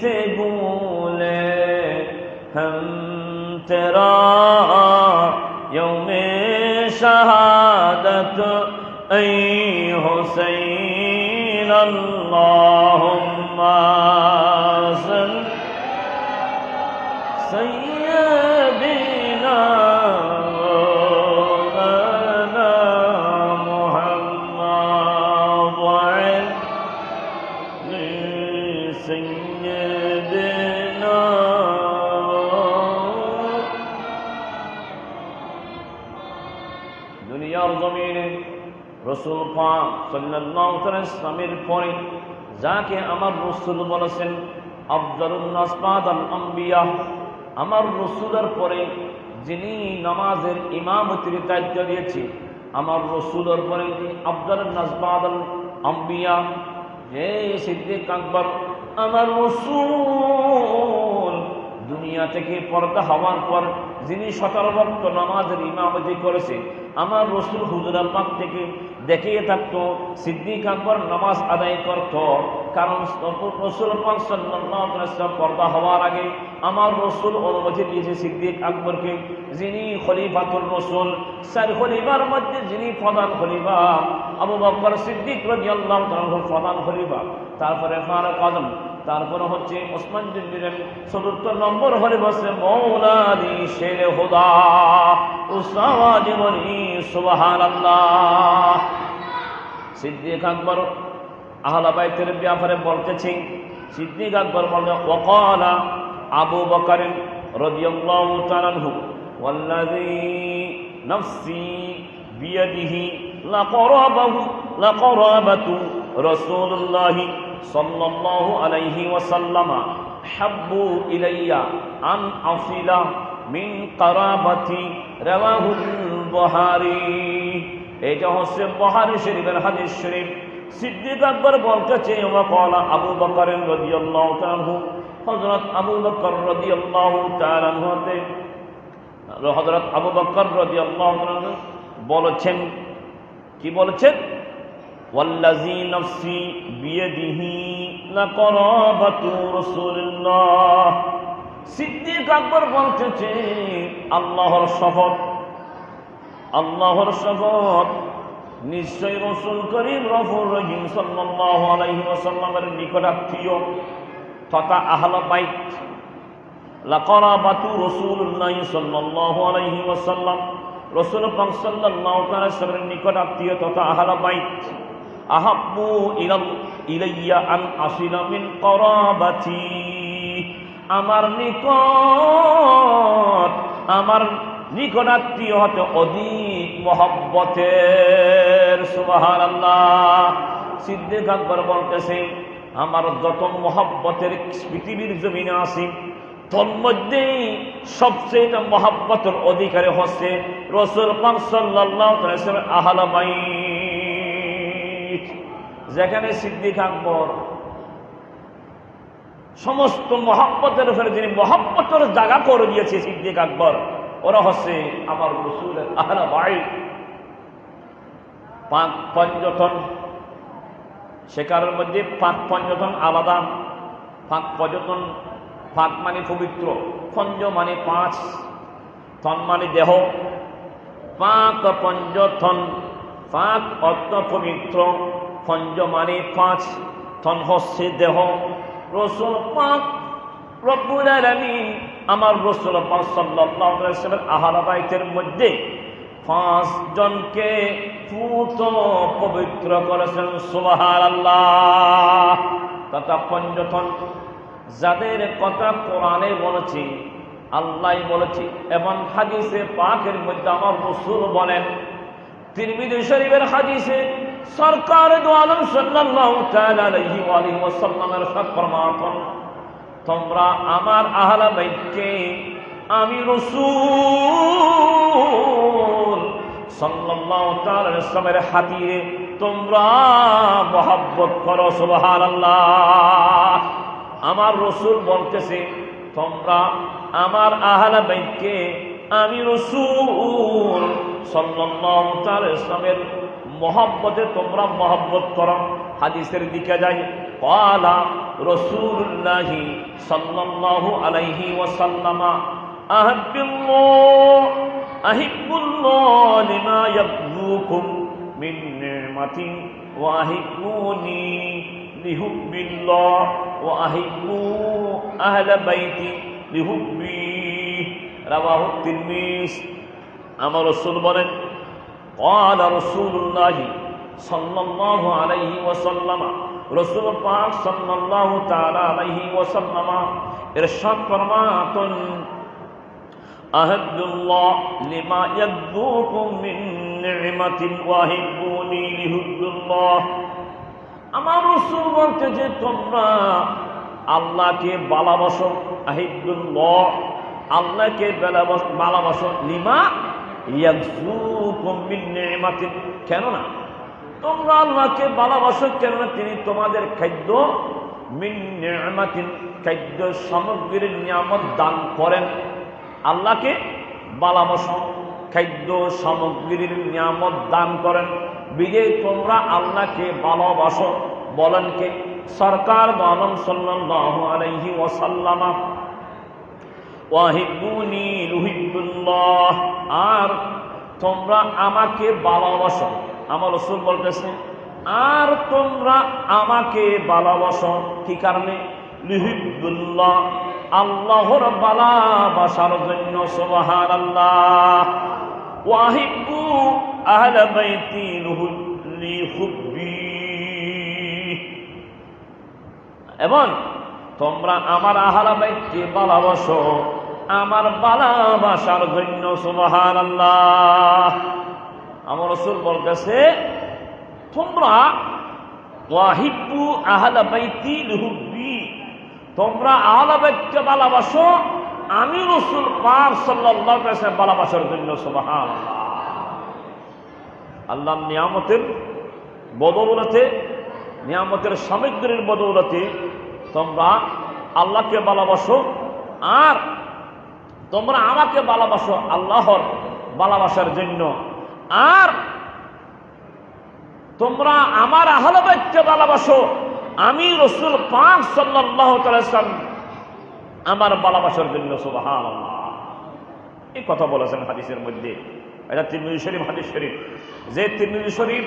سے بولے ہم تیرا یوم شہادت ای حسین اللہم آزن سید سيدنا দুনিয়ার জমিনে রসুল পাক সাল্লাল্লাহু তাআলা ইসলামের পরে যাকে আমার রসুল বলেছেন আফজালুন নাস বাদাল আম্বিয়া আমার রসুলের পরে যিনি নামাজের ইমামতির দায়িত্ব দিয়েছে আমার রসুলের পরে আফজাল নাস বাদাল আম্বিয়া হে সিদ্দিক আকবর আমার রসুল দুনিয়া থেকে পর্দা হওয়ার পর যিনি সতেরো ভক্ত নামাজের ইমামতি করেছে, আমার রসুল হুজুরা পাক থেকে দেখিয়ে থাকতো, সিদ্দিক আকবর নামাজ আদায় করত। কারণ রসুল পর্দা হওয়ার আগে আমার রসুল অনুমতি দিয়েছে সিদ্দিক আকবরকে, যিনি খলিফাতুল রসুল, স্যার খলিফার মধ্যে যিনি প্রধান খলিফা, আবু বকর সিদ্দিক প্রধান খলিফা। তারপরে ফারুক আজম তারপরে হচ্ছে ওসমান জিন্দিরের চতুর্থ নম্বর হলে বসে, মৌলানি শের হুদা উসামা জীবনী সুবাহান আল্লাহ সিদ্দিক আকবর আহলাবাইতের ব্যাপারে বলতেছি, সিদ্দিক আকবর বলে ওকালা আবু বকরেন রদিয়াল্লাহু তাআলাহু ওয়াল্লাযী নাফসি বিয়াদিহি লাকরাবাহু, লাকরাবাতু রসুল্লাহি সাল্লাহ আলাইহি ওয়াসাল্লামা, হাব্বু ইলাইয়া আন আফিলা মিন কারাবাতি রাওয়াহুল বুহারি। এটা হচ্ছে বহারি শরীফের হাদিস শরীফ। সিদ্দিক আকবর বলতেছে, ওয়াকালা আবু বকর রাদিয়াল্লাহু তাআলা হযরত আবু বকর রাদিয়াল্লাহু তাআলা হতে হযরত আবু বকর রাদিয়াল্লাহু তাআলা বলেছেন, কি বলেছেন? ওয়াল্লাযী নাফসি বিয়াদিহি লাকরাবাতু রাসূলুল্লাহ। সিদ্দিক আকবর বলতেছে, আল্লাহর শপথ আল্লাহর শপথ নিশ্চয় রসুল করিম রফুর রহিম সাল্লাল্লাহু আলাইহি ওয়াসাল্লামের নিকটাত্মীয় তথা আহল বাইত। লাকরাবাতু রাসূলুল্লাহ সাল্লাল্লাহু আলাইহি ওয়াসাল্লাম, রাসূল পাক তাআলা সাল্লামের নিকটাত্মীয় তথা আহল বাইত। আহাব্বু ইলাল, ইলাইয়া আন আসিলা মিন করাবাতি। আমার নিকট, আমার নিকটাত্মীয় হতে অধিক মহব্বতের সুবাহান আল্লাহ সিদ্দিক আকবর বলতেছে, আমার যত মহব্বতের পৃথিবীর জমিনে আছে তন্মধ্যে সবচেয়ে মহাব্বতের অধিকারী হচ্ছে রসুল পাক সাল্লাল্লাহু আলাইহি ওয়াসাল্লাম আহলে বাইত। যেখানে সিদ্দিক আকবর সমস্ত মহাব্বতের ফেলে যিনি মহাব্বতের জায়গা করে দিয়েছে সিদ্দিক আকবর, ওরা হচ্ছে আমার রসুলের আহলা বাই পাঁচ পঞ্চতন সেকারের মধ্যে পাঁচ পঞ্চতন আলাদা। পাঁচ পর্যটন পাঁচ মানে পবিত্র পঞ্চ মানে পাঁচ থন মানে দেহ। পাঁচ পঞ্চথন পাঁচ অর্থ পবিত্র। পঞ্চ মানে পাঁচ থন হচ্ছে দেহ। রসুল পাক রব্বুল আলামিন আমার রসুল পাক ওয়াসাল্লামের আহলে মধ্যে পাঁচ জনকে পুত পবিত্র করেছেন, সুবহানাল্লাহ। তথা পঞ্চতন যাদের কথা কোরআনে বলেছি, আল্লাহ বলেছি, এবং হাদিসে পাকের মধ্যে আমার রসুল বলেন, তিরমিজি শরীফের হাদিসে সরকার দো আলম সাল্লাল্লাহু তাআলা আলাইহি ওয়া আলিহি ওয়াসাল্লামের তোমরা আমার আহলা বাইতকে, আমি রাসূল সাল্লাল্লাহু তাআলা ইসলামের হাতিয়ে তোমরা মহব্বত করো, সুবহানাল্লাহ। আমার রসুল বলতেছে, তোমরা আমার আহলা বাইতকে, আমি রসুল সাল্লাল্লাহু তাআলা ইসলামের মহাব্বতে তোমরা মহাব্বত করো। হাদিসের দিকে যাই। কলা রসুল্লাহি সাল্লাহ আলাইহি ওয়াসাল্লামা আহবিল্লাহ আহিবুল্লাহ লিমা ইয়াবলুকুম মিন নিমাতি ওয়া আহিবুনি লিহুব্বিল্লাহ ওয়া আহিবু আহলা বাইতি লিহুব্বি। রাওয়াহু তিরমিজ আমার রসুল বলেন قال رسول الله صلى الله عليه وسلم رسول পাক সাল্লাল্লাহু তাআলা আলাইহি ওয়াসাল্লাম ইরশাদ ফরমাতেন আহাদুল্লাহ লিমা ইয়াদুকুম মিন নি'মাতিন ওয়াহিবুনি লিহুব্বুল্লাহ আমার রসুল বলতে যে তোমরা আল্লাহকে ভালোবাসো আহিদুল্লাহ আল্লাহকে ভালোবাস- ভালোবাসো লিমা ইয়াকজুকুম মিন নি'মাতিন কেননা, তোমরা আল্লাহকে ভালোবাসো, কেননা তিনি তোমাদের খাদ্য। মিন নি'মাতিন, খাদ্য সামগ্রীর নিয়ামত দান করেন। আল্লাহকে ভালোবাসো, খাদ্য সামগ্রীর নিয়ামত দান করেন। বিজয় তোমরা আল্লাহকে ভালোবাসো, বলেন কে? সরকার বলন সাল্লাল্লাহু আলাইহি ওয়াসাল্লামা। ওয়াহিবুনি রুহিবুল্লাহ আর তোমরা আমাকে ভালোবাসো। আমার রসুল বলতেছে, আর তোমরা আমাকে ভালোবাসো। কি কারণে? লিহিবুল্লাহ আল্লাহর ভালোবাসার জন্য সুবহান আল্লাহ ওয়াহিবু আহলা বাইতি রুহুল্লি হুব্বি। এবং তোমরা আমার আহারা বাইককে ভালোবাসো। আমার ভালোবাসার জন্য সুবহান আল্লাহ আমার রসুল বলতেছে, তোমরা ওয়াহিব্বু আহলা বাইতি লুহুব্বি। তোমরা আহলা বাইককে ভালোবাসো, আমি রসুল পাক আলাইহি ওয়াসাল্লাম ভালোবাসার জন্য সুবহান আল্লাহর নিয়ামতের বদৌলতে, নিয়ামতের সামগ্রীর বদৌলতে তোমরা আল্লাহকে ভালোবাসো, আর তোমরা আমাকে ভালোবাসো আল্লাহর ভালোবাসার জন্য। আর তোমরা আমার আহলবাইককে ভালোবাসো। আমি রসুল পাক সাল্লাহ তালাম আমার ভালোবাসার জন্য এই কথা বলেছেন হাদিসের মধ্যে। এটা তিরমিজি শরীফ, হাদিস শরীফ। যে তিরমিজি শরীফ